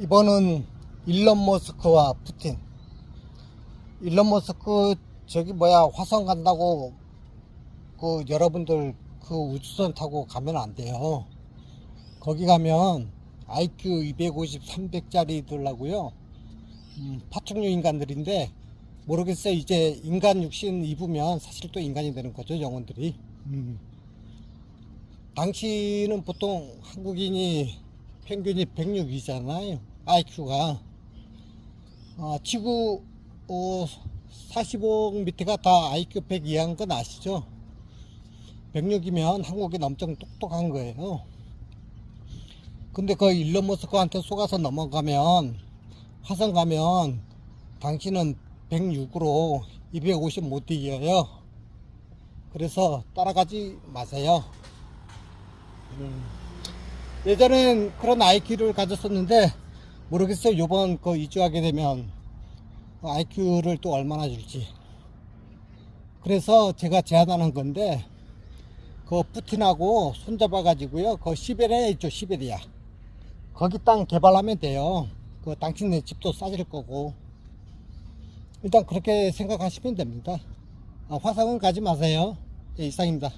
이번은 일론 머스크와 푸틴. 일론 머스크 저기 뭐야 화성 간다고 그 여러분들 그 우주선 타고 가면 안 돼요. 거기 가면 IQ 250, 300짜리들 하고요. 음, 파충류 인간들인데 모르겠어요. 이제 인간 육신 입으면 사실 또 인간이 되는 거죠. 영혼들이. 음. 당신은 보통 한국인이 평균이 106이잖아요. IQ가. 아, 지구 어, 45억 밑에가 다 IQ 100 이하인 건 아시죠? 106이면 한국인 엄청 똑똑한 거예요. 근데 그 일론 머스크한테 속아서 넘어가면 화성 가면 당신은 106으로 250 못 이겨요. 그래서 따라가지 마세요. 음. 예전엔 그런 IQ를 가졌었는데 모르겠어요. 요번 그 이주하게 되면 IQ를 또 얼마나 줄지. 그래서 제가 제안하는 건데 그 푸틴하고 손잡아 가지고요. 그 시베리아 있죠, 시베리아. 거기 땅 개발하면 돼요. 그 당신네 집도 싸질 거고. 일단 그렇게 생각하시면 됩니다. 아, 화성은 가지 마세요. 예, 이상입니다.